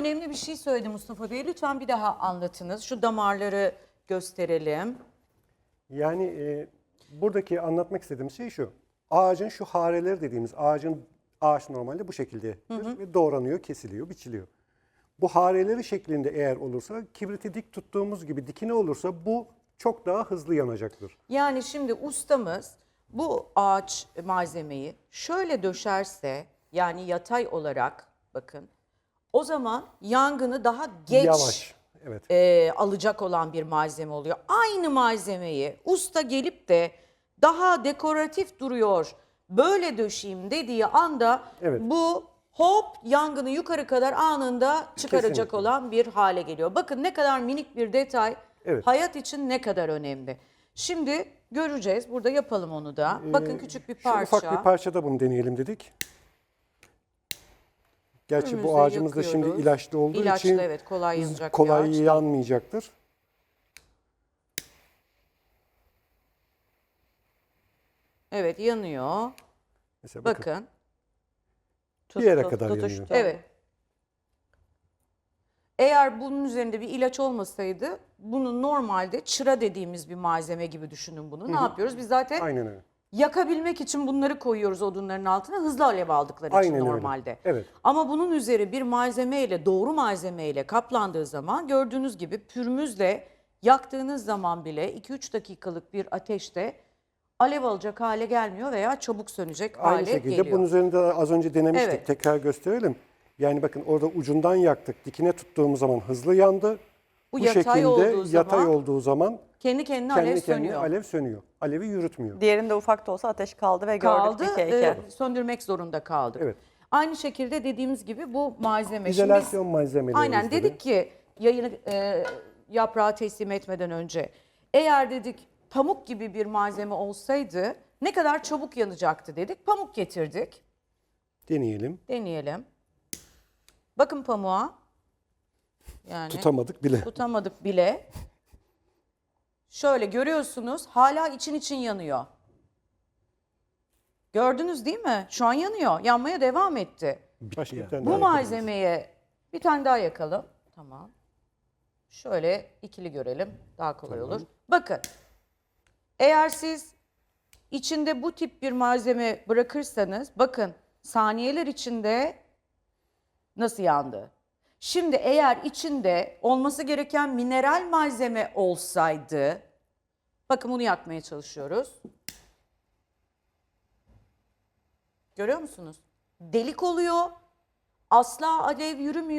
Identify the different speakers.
Speaker 1: önemli bir şey söyledi Mustafa Bey. Lütfen bir daha anlatınız. Şu damarları gösterelim.
Speaker 2: Yani e, buradaki anlatmak istediğim şey şu. Ağacın şu hareleri dediğimiz ağacın ağaç normalde bu şekilde ve doğranıyor, kesiliyor, biçiliyor. Bu hareleri şeklinde eğer olursa kibriti dik tuttuğumuz gibi dikine olursa bu çok daha hızlı yanacaktır.
Speaker 1: Yani şimdi ustamız bu ağaç malzemeyi şöyle döşerse yani yatay olarak bakın o zaman yangını daha geç
Speaker 2: Yavaş. Evet.
Speaker 1: e, alacak olan bir malzeme oluyor. Aynı malzemeyi usta gelip de daha dekoratif duruyor böyle döşeyim dediği anda
Speaker 2: Evet.
Speaker 1: bu hop yangını yukarı kadar anında çıkaracak
Speaker 2: Kesinlikle.
Speaker 1: olan bir hale geliyor. Bakın ne kadar minik bir detay
Speaker 2: Evet.
Speaker 1: hayat için ne kadar önemli. Şimdi göreceğiz. Burada yapalım onu da. Bakın küçük bir parça.
Speaker 2: Ee, ufak bir parçada bunu deneyelim dedik. Gerçi bu ağacımız da şimdi ilaçlı olduğu
Speaker 1: İlaçlı,
Speaker 2: için
Speaker 1: evet, kolay yanacak bir
Speaker 2: kolay
Speaker 1: ağaç
Speaker 2: yanmayacaktır.
Speaker 1: Evet yanıyor.
Speaker 2: Mesela bakın,
Speaker 1: Bakın.
Speaker 2: bir yere kadar yanıyor.
Speaker 1: Evet. Eğer bunun üzerinde bir ilaç olmasaydı bunu normalde çıra dediğimiz bir malzeme gibi düşünün bunu. Ne yapıyoruz? Biz zaten
Speaker 2: Aynen öyle.
Speaker 1: Yakabilmek için bunları koyuyoruz odunların altına hızlı alev aldıkları
Speaker 2: Aynen
Speaker 1: için
Speaker 2: öyle.
Speaker 1: normalde.
Speaker 2: Evet.
Speaker 1: Ama bunun üzeri bir malzemeyle doğru malzemeyle kaplandığı zaman gördüğünüz gibi pürmüzle yaktığınız zaman bile 2-3 dakikalık bir ateşte alev alacak hale gelmiyor veya çabuk sönecek
Speaker 2: Aynı
Speaker 1: hale
Speaker 2: şekilde
Speaker 1: geliyor.
Speaker 2: bunun üzerinde az önce denemiştik.
Speaker 1: Evet.
Speaker 2: Tekrar gösterelim. Yani bakın orada ucundan yaktık. Dikine tuttuğumuz zaman hızlı yandı.
Speaker 1: Bu
Speaker 2: Bu,
Speaker 1: yatay
Speaker 2: şekilde
Speaker 1: olduğu
Speaker 2: yatay
Speaker 1: zaman
Speaker 2: olduğu zaman
Speaker 1: kendi kendine
Speaker 2: kendi
Speaker 1: alev
Speaker 2: kendine
Speaker 1: sönüyor.
Speaker 2: alev sönüyor. Alevi yürütmüyor.
Speaker 3: Diğerinde ufak da olsa ateş kaldı ve
Speaker 1: kaldı,
Speaker 3: gördük bir keyke.
Speaker 1: e, söndürmek zorunda kaldık.
Speaker 2: Evet.
Speaker 1: Aynı şekilde dediğimiz gibi bu malzeme.
Speaker 2: İzolasyon malzemeleri.
Speaker 1: Aynen dedik ki yayını e, yaprağı teslim etmeden önce eğer dedik pamuk gibi bir malzeme olsaydı ne kadar çabuk yanacaktı dedik. Pamuk getirdik.
Speaker 2: Deneyelim.
Speaker 1: Deneyelim. Bakın pamuğa. Yani
Speaker 2: Tutamadık bile.
Speaker 1: tutamadık bile. Şöyle görüyorsunuz hala için için yanıyor. Gördünüz değil mi? Şu an yanıyor. Yanmaya devam etti.
Speaker 2: Başka bir tane
Speaker 1: Bu
Speaker 2: daha
Speaker 1: malzemeye bir tane daha yakalım. Tamam. Şöyle ikili görelim. Daha kolay olur. Bakın. Eğer siz içinde bu tip bir malzeme bırakırsanız bakın saniyeler içinde nasıl yandı? Şimdi eğer içinde olması gereken mineral malzeme olsaydı bakın bunu yakmaya çalışıyoruz. Görüyor musunuz? Delik oluyor. Asla alev yürümüyor.